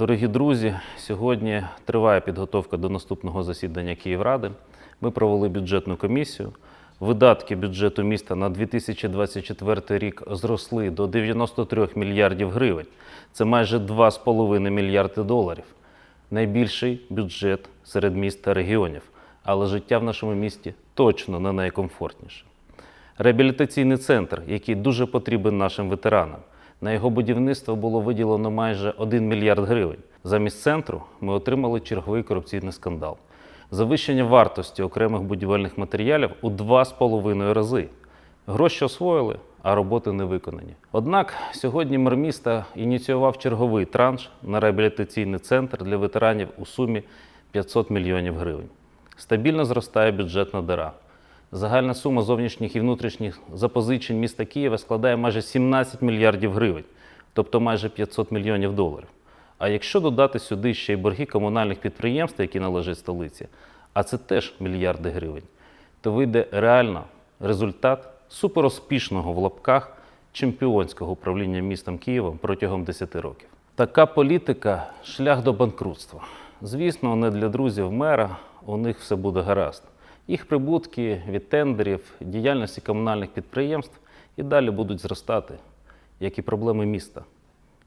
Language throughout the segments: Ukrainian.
Дорогі друзі, сьогодні триває підготовка до наступного засідання Київради. Ми провели бюджетну комісію. Видатки бюджету міста на 2024 рік зросли до 93 мільярдів гривень. Це майже 2,5 мільярди доларів. Найбільший бюджет серед міст та регіонів, але життя в нашому місті точно не найкомфортніше. Реабілітаційний центр, який дуже потрібен нашим ветеранам. На його будівництво було виділено майже 1 мільярд гривень. Замість центру ми отримали черговий корупційний скандал. Завищення вартості окремих будівельних матеріалів у 2,5 рази. Гроші освоїли, а роботи не виконані. Однак сьогодні мер міста ініціював черговий транш на реабілітаційний центр для ветеранів у сумі 500 мільйонів гривень. Стабільно зростає бюджетна дира. Загальна сума зовнішніх і внутрішніх запозичень міста Києва складає майже 17 мільярдів гривень, тобто майже 500 мільйонів доларів. А якщо додати сюди ще й борги комунальних підприємств, які належать столиці, а це теж мільярди гривень, то вийде реально результат суперуспішного в лапках чемпіонського управління містом Києвом протягом 10 років. Така політика шлях до банкрутства. Звісно, не для друзів мера, у них все буде гаразд. Їх прибутки від тендерів, діяльності комунальних підприємств і далі будуть зростати, як і проблеми міста,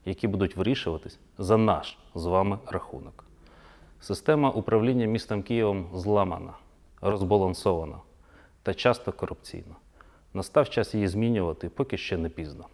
які будуть вирішуватись за наш з вами рахунок. Система управління містом Києвом зламана, розбалансована та часто корупційна. Настав час її змінювати, поки ще не пізно.